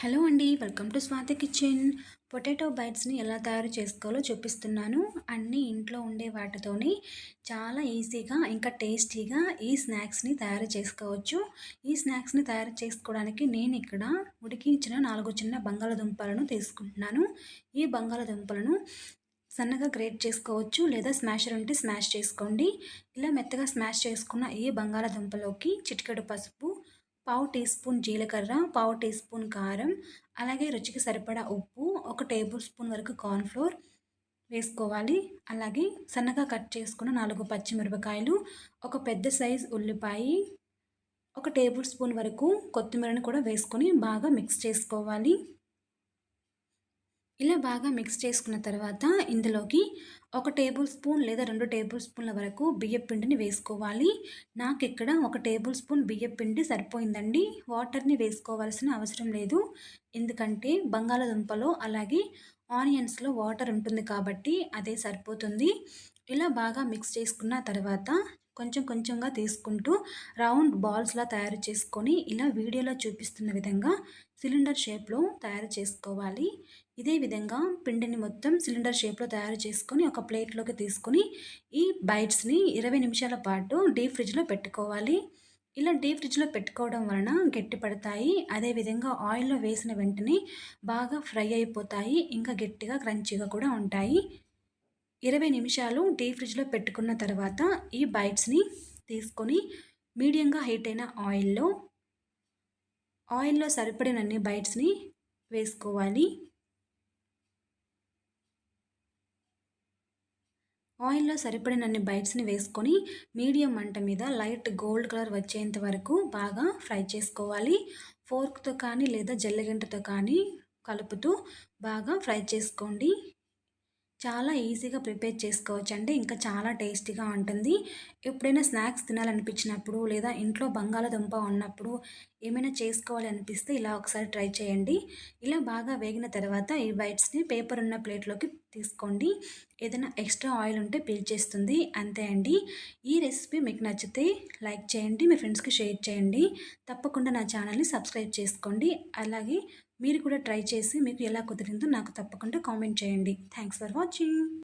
Hello అండి welcome to Swathi kitchen. Potato బైట్స్ని ఎలా తయారు చేసుకోవాలో చూపిస్తున్నాను. అన్నీ ఇంట్లో ఉండే వాటితోని చాలా ఈజీగా ఇంకా టేస్టీగా ఈ స్నాక్స్ని తయారు చేసుకోవచ్చు. ఈ స్నాక్స్ని తయారు చేసుకోవడానికి నేను ఇక్కడ ఉడికించిన నాలుగు చిన్న బంగాళదుంపలను తీసుకుంటున్నాను. ఈ బంగాళదుంపలను సన్నగా గ్రేట్ చేసుకోవచ్చు లేదా స్మాషర్ ఉంటే స్మాష్ చేసుకోండి. ఇలా మెత్తగా స్మాష్ చేసుకున్న ఈ బంగాళదుంపలోకి చిటికెడు పసుపు పావు టీ స్పూన్ జీలకర్ర పావు టీ స్పూన్ కారం అలాగే రుచికి సరిపడా ఉప్పు ఒక టేబుల్ స్పూన్ వరకు కార్న్ఫ్లోర్ వేసుకోవాలి. అలాగే సన్నగా కట్ చేసుకున్న నాలుగు పచ్చిమిరపకాయలు ఒక పెద్ద సైజ్ ఉల్లిపాయ ఒక టేబుల్ స్పూన్ వరకు కొత్తిమీరని కూడా వేసుకొని బాగా మిక్స్ చేసుకోవాలి. ఇలా బాగా మిక్స్ చేసుకున్న తర్వాత ఇందులోకి ఒక టేబుల్ స్పూన్ లేదా రెండు టేబుల్ స్పూన్ల వరకు బియ్యం పిండిని వేసుకోవాలి. నాకు ఇక్కడ ఒక టేబుల్ స్పూన్ బియ్యం పిండి సరిపోయిందండి. వాటర్ని వేసుకోవాల్సిన అవసరం లేదు. ఎందుకంటే బంగాళాదుంపలో అలాగే ఆనియన్స్లో వాటర్ ఉంటుంది కాబట్టి అదే సరిపోతుంది. ఇలా బాగా మిక్స్ చేసుకున్న తర్వాత కొంచెం కొంచెంగా తీసుకుంటూ రౌండ్ బాల్స్లా తయారు చేసుకొని ఇలా వీడియోలో చూపిస్తున్న విధంగా సిలిండర్ షేప్లో తయారు చేసుకోవాలి. ఇదే విధంగా పిండిని మొత్తం సిలిండర్ షేప్లో తయారు చేసుకొని ఒక ప్లేట్లోకి తీసుకొని ఈ బైట్స్ని ఇరవై నిమిషాల పాటు డీప్ ఫ్రిడ్జ్లో పెట్టుకోవాలి. ఇలా డీప్ ఫ్రిడ్జ్లో పెట్టుకోవడం వలన గట్టి పడతాయి. అదేవిధంగా ఆయిల్లో వేసిన వెంటనే బాగా ఫ్రై అయిపోతాయి. ఇంకా గట్టిగా క్రంచీగా కూడా ఉంటాయి. ఇరవై నిమిషాలు డీ ఫ్రిడ్జ్లో పెట్టుకున్న తర్వాత ఈ బైట్స్ని తీసుకొని మీడియంగా హీట్ అయిన ఆయిల్లో ఆయిల్లో సరిపడినన్ని బైట్స్ని వేసుకోవాలి. ఆయిల్లో సరిపడినన్ని బైట్స్ని వేసుకొని మీడియం మంట మీద లైట్ గోల్డ్ కలర్ వచ్చేంత వరకు బాగా ఫ్రై చేసుకోవాలి. ఫోర్క్తో కానీ లేదా జల్లగంటతో కానీ కలుపుతూ బాగా ఫ్రై చేసుకోండి. చాలా ఈజీగా ప్రిపేర్ చేసుకోవచ్చు అండి ఇంకా చాలా టేస్టీగా ఉంటుంది. ఎప్పుడైనా స్నాక్స్ తినాలనిపించినప్పుడు లేదా ఇంట్లో బంగాళదుంప ఉన్నప్పుడు ఏమైనా చేసుకోవాలి అనిపిస్తే ఇలా ఒకసారి ట్రై చేయండి. ఇలా బాగా వేగిన తర్వాత ఈ బైట్స్ని పేపర్ ఉన్న ప్లేట్లోకి తీసుకోండి. ఏదైనా ఎక్స్ట్రా ఆయిల్ ఉంటే పీల్చేస్తుంది అంతే అండి. ఈ రెసిపీ మీకు నచ్చితే లైక్ చేయండి. మీ ఫ్రెండ్స్కి షేర్ చేయండి. తప్పకుండా నా ఛానల్ని సబ్స్క్రైబ్ చేసుకోండి. అలాగే మీరు కూడా ట్రై చేసి మీకు ఎలా కుదిరిందో నాకు తప్పకుండా కామెంట్ చేయండి. Thanks for watching.